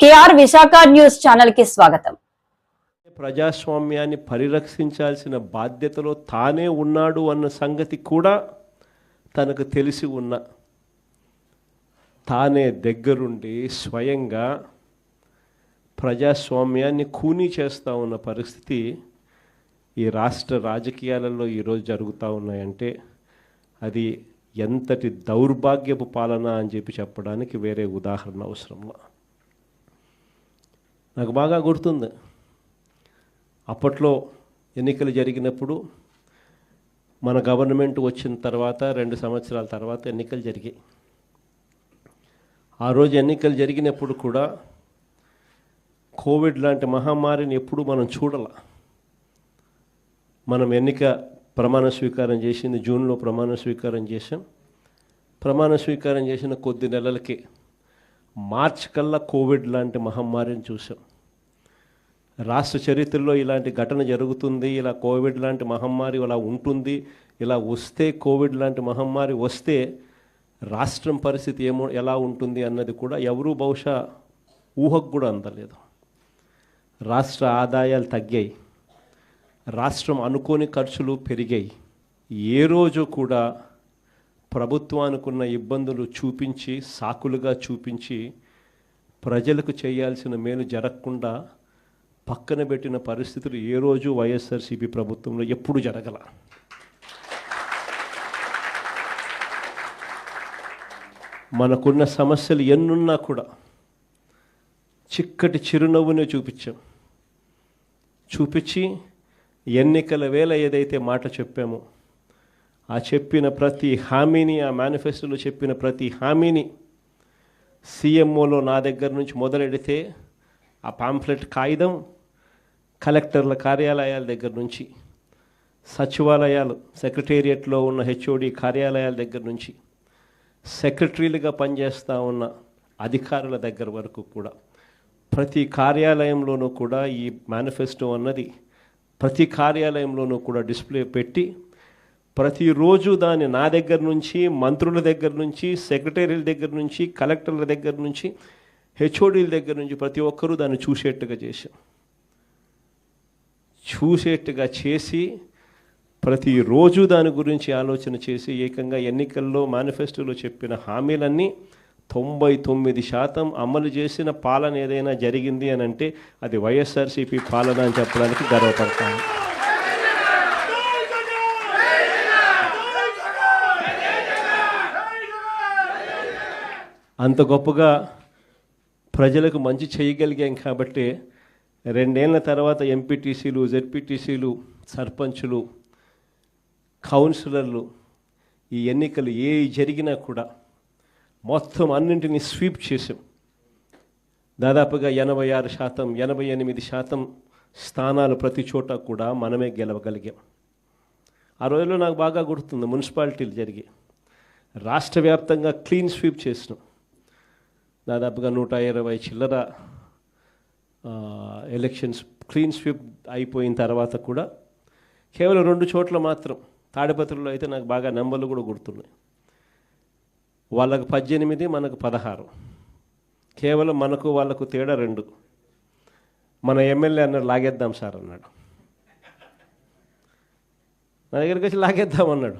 KR Visakha news ఛానల్కి స్వాగతం. ప్రజాస్వామ్యాన్ని పరిరక్షించాల్సిన బాధ్యతలో తానే ఉన్నాడు అన్న సంగతి కూడా తనకు తెలిసి ఉన్న తానే దగ్గరుండి స్వయంగా ప్రజాస్వామ్యాన్ని కూనీ చేస్తూ ఉన్న పరిస్థితి ఈ రాష్ట్ర రాజకీయాలలో ఈరోజు జరుగుతూ ఉన్నాయంటే అది ఎంతటి దౌర్భాగ్యపు పాలన అని చెప్పి చెప్పడానికి వేరే ఉదాహరణ అవసరంలో నాకు బాగా గుర్తుంది. అప్పట్లో ఎన్నికలు జరిగినప్పుడు మన గవర్నమెంట్ వచ్చిన తర్వాత రెండు సంవత్సరాల తర్వాత ఎన్నికలు జరిగాయి. ఆ రోజు ఎన్నికలు జరిగినప్పుడు కూడా కోవిడ్ లాంటి మహమ్మారిని ఎప్పుడూ మనం చూడాల. మనం ఎన్నిక ప్రమాణ స్వీకారం చేసింది జూన్లో ప్రమాణ స్వీకారం చేసాం ప్రమాణ స్వీకారం చేసిన కొద్ది నెలలకే మార్చ్ కల్లా కోవిడ్ లాంటి మహమ్మారిని చూసాం రాష్ట్ర చరిత్రలో ఇలాంటి ఘటన జరుగుతుంది ఇలా కోవిడ్ లాంటి మహమ్మారి ఇలా ఉంటుంది ఇలా వస్తే కోవిడ్ లాంటి మహమ్మారి వస్తే రాష్ట్రం పరిస్థితి ఏమో ఎలా ఉంటుంది అన్నది కూడా ఎవరూ బహుశా ఊహకు కూడా అందలేదు. రాష్ట్ర ఆదాయాలు తగ్గాయి రాష్ట్రం అనుకోని ఖర్చులు పెరిగాయి. ఏ రోజు కూడా ప్రభుత్వానికున్న ఇబ్బందులు చూపించి సాకులుగా చూపించి ప్రజలకు చేయాల్సిన మేలు జరగకుండా పక్కన పెట్టిన పరిస్థితులు ఏ రోజు వైఎస్ఆర్సీపీ ప్రభుత్వంలో ఎప్పుడు జరగల? మనకున్న సమస్యలు ఎన్నున్నా కూడా చిక్కటి చిరునవ్వునే చూపించాం. చూపించి ఎన్నికల వేళ ఏదైతే మాట చెప్పామో ఆ చెప్పిన ప్రతి హామీని ఆ మేనిఫెస్టోలో చెప్పిన ప్రతి హామీని సీఎంఓలో నా దగ్గర నుంచి మొదలెడితే ఆ పాంఫ్లెట్ కాగితం కలెక్టర్ల కార్యాలయాల దగ్గర నుంచి సచివాలయాలు సెక్రటేరియట్లో ఉన్న హెచ్ఓడి కార్యాలయాల దగ్గర నుంచి సెక్రటరీలుగా పనిచేస్తూ ఉన్న అధికారుల దగ్గర వరకు కూడా ప్రతి కార్యాలయంలోనూ కూడా ఈ మేనిఫెస్టో అన్నది ప్రతి కార్యాలయంలోనూ కూడా డిస్ప్లే పెట్టి ప్రతిరోజు దాన్ని నా దగ్గర నుంచి మంత్రుల దగ్గర నుంచి సెక్రటరీల దగ్గర నుంచి కలెక్టర్ల దగ్గర నుంచి హెచ్ఓడీల దగ్గర నుంచి ప్రతి ఒక్కరూ దాన్ని చూసేట్టుగా చేశాం. చూసేట్టుగా చేసి ప్రతిరోజు దాని గురించి ఆలోచన చేసి ఏకంగా ఎన్నికల్లో మేనిఫెస్టోలో చెప్పిన హామీలన్నీ తొంభై తొమ్మిది శాతం అమలు చేసిన పాలన ఏదైనా జరిగింది అని అంటే అది వైఎస్ఆర్సీపీ పాలన అని చెప్పడానికి గర్వపడతాను. అంత గొప్పగా ప్రజలకు మంచి చేయగలిగాం కాబట్టి రెండేళ్ళ తర్వాత ఎంపీటీసీలు జెడ్పీటీసీలు సర్పంచులు కౌన్సిలర్లు ఈ ఎన్నికలు ఏ జరిగినా కూడా మొత్తం అన్నింటినీ స్వీప్ చేసాం దాదాపుగా ఎనభై ఆరు శాతం ఎనభై ఎనిమిది శాతం స్థానాలు ప్రతి చోట కూడా మనమే గెలవగలిగాం. ఆ రోజుల్లో నాకు బాగా గుర్తుంది మున్సిపాలిటీలు జరిగి రాష్ట్ర వ్యాప్తంగా క్లీన్ స్వీప్ చేసినాం. దాదాపుగా నూట ఇరవై చిల్లర ఎలక్షన్స్ క్లీన్ స్వీప్ అయిపోయిన తర్వాత కూడా కేవలం రెండు చోట్ల మాత్రం తాడిపత్రుల్లో అయితే నాకు బాగా నెంబర్లు కూడా గుర్తున్నాయి. వాళ్ళకు పద్దెనిమిది మనకు పదహారు. కేవలం మనకు వాళ్ళకు తేడా రెండు. మన ఎమ్మెల్యే అన్నాడు లాగేద్దాం సార్ అన్నాడు. నా దగ్గరికి వచ్చి లాగేద్దాం అన్నాడు.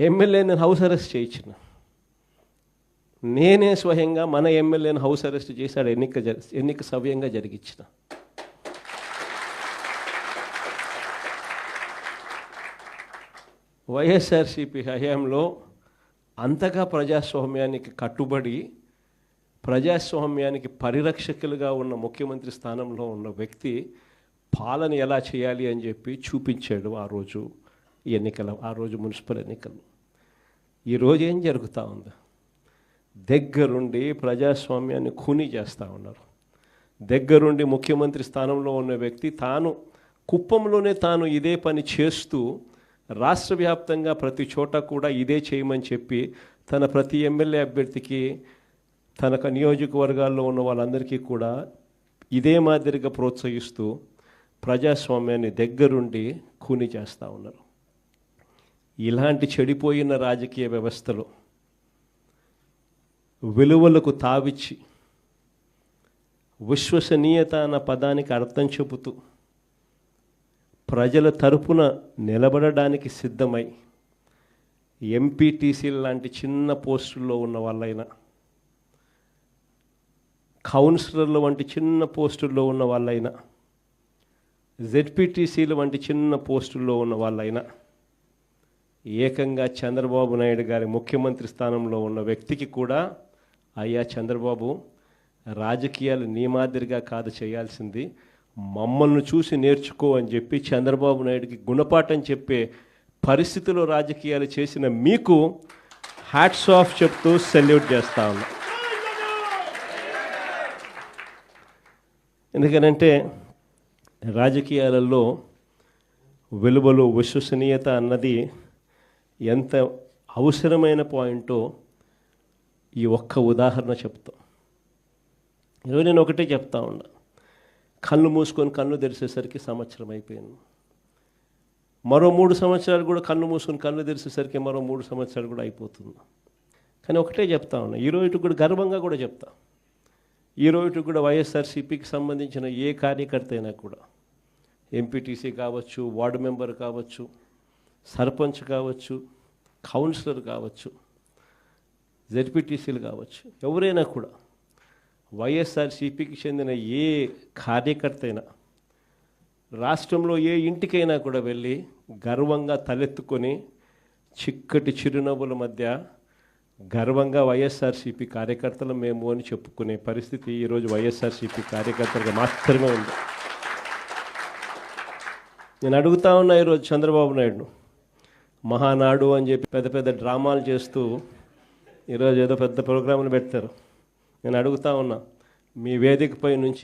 ఎమ్మెల్యే నేను హౌస్ అరెస్ట్ చేయించిన. నేనే స్వయంగా మన ఎమ్మెల్యేని హౌస్ అరెస్ట్ చేశాడు ఎన్నిక జరి ఎన్నిక సవ్యంగా జరిగించిన. వైఎస్ఆర్సీపీ హయాంలో అంతగా ప్రజాస్వామ్యానికి కట్టుబడి ప్రజాస్వామ్యానికి పరిరక్షకులుగా ఉన్న ముఖ్యమంత్రి స్థానంలో ఉన్న వ్యక్తి పాలన ఎలా చేయాలి అని చెప్పి చూపించాడు ఆ రోజు ఎన్నికల ఆ రోజు మున్సిపల్ ఎన్నికలు. ఈరోజు ఏం జరుగుతూ ఉంది? దగ్గరుండి ప్రజాస్వామ్యాన్ని ఖూనీ చేస్తూ ఉన్నారు. దగ్గరుండి ముఖ్యమంత్రి స్థానంలో ఉన్న వ్యక్తి తాను కుప్పంలోనే తాను ఇదే పని చేస్తూ రాష్ట్ర వ్యాప్తంగా ప్రతి చోట కూడా ఇదే చేయమని చెప్పి తన ప్రతి ఎమ్మెల్యే అభ్యర్థికి తన నియోజకవర్గాల్లో ఉన్న వాళ్ళందరికీ కూడా ఇదే మాదిరిగా ప్రోత్సహిస్తూ ప్రజాస్వామ్యాన్ని దగ్గరుండి ఖూనీ చేస్తూ ఉన్నారు. ఇలాంటి చెడిపోయిన రాజకీయ వ్యవస్థలో విలువలకు తావిచ్చి విశ్వసనీయత అన్న పదానికి అర్థం చెబుతూ ప్రజల తరపున నిలబడడానికి సిద్ధమై ఎంపీటీసీ లాంటి చిన్న పోస్టుల్లో ఉన్న వాళ్ళైనా కౌన్సిలర్లు వంటి చిన్న పోస్టుల్లో ఉన్న వాళ్ళైనా జెడ్పీటీసీల వంటి చిన్న పోస్టుల్లో ఉన్న వాళ్ళైనా ఏకంగా చంద్రబాబు నాయుడు గారి ముఖ్యమంత్రి స్థానంలో ఉన్న వ్యక్తికి కూడా అయ్యా చంద్రబాబు రాజకీయాలు నీ మాదిరిగా కాదు చేయాల్సింది. మమ్మల్ని చూసి నేర్చుకో అని చెప్పి చంద్రబాబు నాయుడికి గుణపాఠం చెప్పే పరిస్థితిలో రాజకీయాలు చేసిన మీకు హ్యాట్స్ ఆఫ్ చెప్తూ సెల్యూట్ చేస్తా ఉన్నా. ఎందుకనంటే రాజకీయాలలో విలువలు విశ్వసనీయత అన్నది ఎంత అవసరమైన పాయింటో ఈ ఒక్క ఉదాహరణ చెప్తాం. ఈరోజు నేను ఒకటే చెప్తా ఉన్నా. కళ్ళు మూసుకొని కన్ను తెరిచేసరికి సంవత్సరం అయిపోయింది. మరో మూడు సంవత్సరాలు కూడా కన్ను మూసుకొని కళ్ళు తెరిచేసరికి మరో మూడు సంవత్సరాలు కూడా అయిపోతుంది. కానీ ఒకటే చెప్తా ఉన్నా. ఈరోజు కూడా గర్వంగా కూడా చెప్తా. ఈరోజు కూడా వైఎస్ఆర్సీపీకి సంబంధించిన ఏ కార్యకర్త అయినా కూడా ఎంపీటీసీ కావచ్చు వార్డు మెంబర్ కావచ్చు సర్పంచ్ కావచ్చు కౌన్సిలర్ కావచ్చు జెడ్పీటీసీలు కావచ్చు ఎవరైనా కూడా వైఎస్ఆర్సీపీకి చెందిన ఏ కార్యకర్త అయినా రాష్ట్రంలో ఏ ఇంటికైనా కూడా వెళ్ళి గర్వంగా తలెత్తుకొని చిక్కటి చిరునవ్వుల మధ్య గర్వంగా వైఎస్ఆర్సీపీ కార్యకర్తలు మేము అని చెప్పుకునే పరిస్థితి ఈరోజు వైఎస్ఆర్సీపీ కార్యకర్తలకు మాత్రమే ఉంది. నేను అడుగుతా ఉన్నా ఈరోజు చంద్రబాబు నాయుడు మహానాడు అని చెప్పి పెద్ద పెద్ద డ్రామాలు చేస్తూ ఈరోజు ఏదో పెద్ద ప్రోగ్రాంలు పెడతారు నేను అడుగుతా ఉన్నా మీ వేదికపై నుంచి